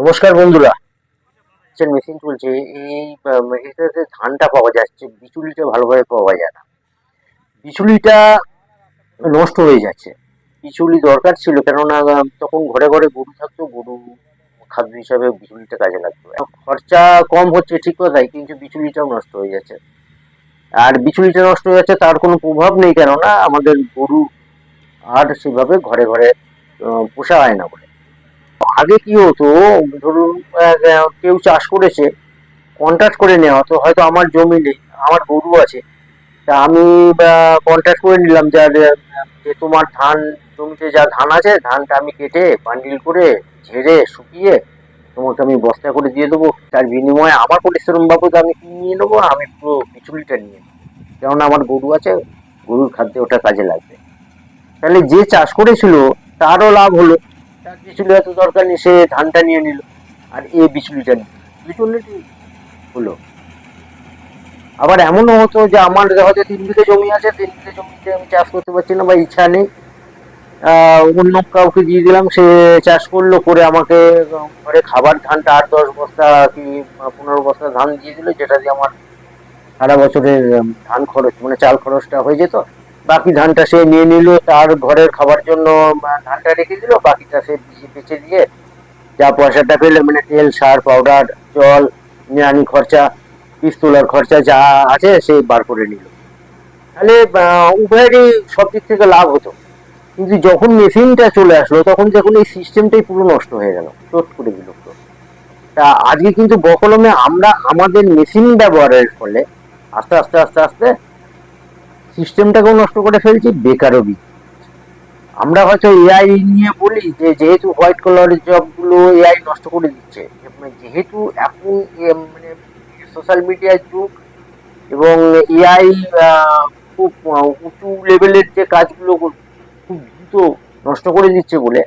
নমস্কার বন্ধুরা। মেশিন চলছে। এই এটাতে ধানটা পাওয়া যাচ্ছে বিচুলিটা ভালোভাবে পাওয়া যায় না। বিচুলিটা নষ্ট হয়ে যাচ্ছে। বিচুলি দরকার ছিল, কেননা তখন ঘরে ঘরে গরু থাকতো, গরু খাদ্য হিসাবে বিচুলিটা কাজে লাগতো। খরচা কম হচ্ছে, ঠিক কথাই, কিন্তু বিচুলিটাও নষ্ট হয়ে যাচ্ছে। আর বিচুলিটা নষ্ট হয়ে যাচ্ছে, তার কোনো প্রভাব নেই, কেননা আমাদের গরু আর সেভাবে ঘরে ঘরে পোষা হয় না বলে। আগে কি হতো, ধরুন কেউ চাষ করেছে কন্ট্রাক্ট করে নেওয়া হতো হয়তো আমার জমি নেই, আমার গরু আছে। তা আমি কন্ট্রাক্ট করে নিলাম যা, যে তোমার ধান, জমিতে যা ধান আছে, ধানটা আমি কেটে বান্ডিল করে, ঝেড়ে, শুকিয়ে, তোমাকে আমি বস্তা করে দিয়ে দেবো। তার বিনিময়ে আমার পরিশ্রম বাবদ আমি কি নিয়ে নেব, আমি পুরো বিচুলিটা নিয়ে নেব। কেননা আমার গরু আছে, গরুর খাদ্যে ওটা কাজে লাগবে। তাহলে যে চাষ করেছিল, তারও লাভ হলো। বিচুলি এত দরকার নেই, সে ধানটা নিয়ে নিল আর এ বিচুলিটা নিল। বিচুলিটি হলো। আবার এমনও হতো যে আমার হয়তো তিন বিঘে জমি আছে, তিন বিঘে জমিতে আমি চাষ করতে পারছি না বা ইচ্ছা নেই। অন্য কাউকে দিয়ে দিলাম, সে চাষ করল, করে আমাকে ঘরে খাবার, ধানটা আট দশ বস্তা কি পনেরো বস্তা ধান দিয়ে দিল, যেটা দিয়ে আমার সারা বছরের ধান খরচ মানে চাল খরচটা হয়ে যেত। বাকি ধানটা সে নিয়ে নিল, তার ঘরের খাবার জন্য ধানটা রেখে দিল বাকিটা সে বেচে- দিয়ে যা পয়সাটা পেলে মানে তেল, সার পাউডার জল নিরানি খরচা পিস তোলার খরচা যা আছে সে বার করে নিল। তাহলে উভয়েরই সব দিক থেকে লাভ হতো। কিন্তু যখন মেশিনটা চলে আসলো, তখন দেখুন এই সিস্টেমটাই পুরো নষ্ট হয়ে গেল, চোট করে দিল তা আজকে কিন্তু বকলমে আমরা আমাদের মেশিন ব্যবহারের ফলে আস্তে আস্তে আস্তে আস্তে সিস্টেমটাকেও নষ্ট করে ফেলছি বেকারও বি আমরা হয়তো এআই নিয়ে বলি যে, যেহেতু হোয়াইট কলার জবগুলো এআই নষ্ট করে দিচ্ছে মানে যেহেতু এখন মানে সোশ্যাল মিডিয়ার যুগ এবং এআই খুব উঁচু লেভেলের যে কাজগুলো খুব দ্রুত নষ্ট করে দিচ্ছে বলে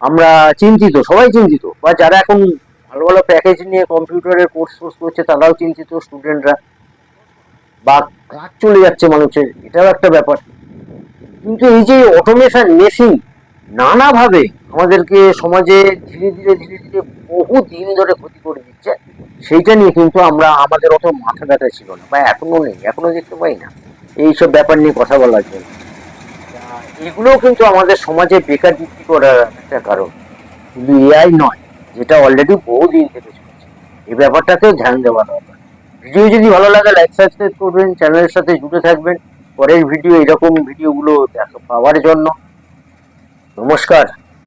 আমরা চিন্তিত, সবাই চিন্তিত। বা যারা এখন ভালো ভালো প্যাকেজ নিয়ে কম্পিউটারের কোর্স কোর্স করছে, তারাও চিন্তিত স্টুডেন্টরা বা কাজ চলে যাচ্ছে মানুষের, এটাও একটা ব্যাপার। কিন্তু এই যে অটোমেশন মেশিন নানাভাবে আমাদেরকে সমাজে ধীরে ধীরে ধীরে ধীরে বহু দিন ধরে ক্ষতি করে দিচ্ছে, সেইটা নিয়ে কিন্তু আমরা, আমাদের অত মাথা ব্যথা ছিল না, বা এখনও নেই, এখনও দেখতে পাই না, এইসব ব্যাপার নিয়ে কথা বলার জন্য। এগুলোও কিন্তু আমাদের সমাজে বেকার বৃদ্ধি করার একটা কারণ। কিন্তু এআই নয়, যেটা অলরেডি বহু দিন থেকে চলছে। এই ব্যাপারটাতেও ধ্যান দেওয়া দরকার। ভিডিও যদি ভালো লাগে লাইক সাবস্ক্রাইব করবেন চ্যানেলের সাথে জুড়ে থাকবেন। পরের ভিডিও, এরকম ভিডিওগুলো পাওয়ার জন্য। নমস্কার।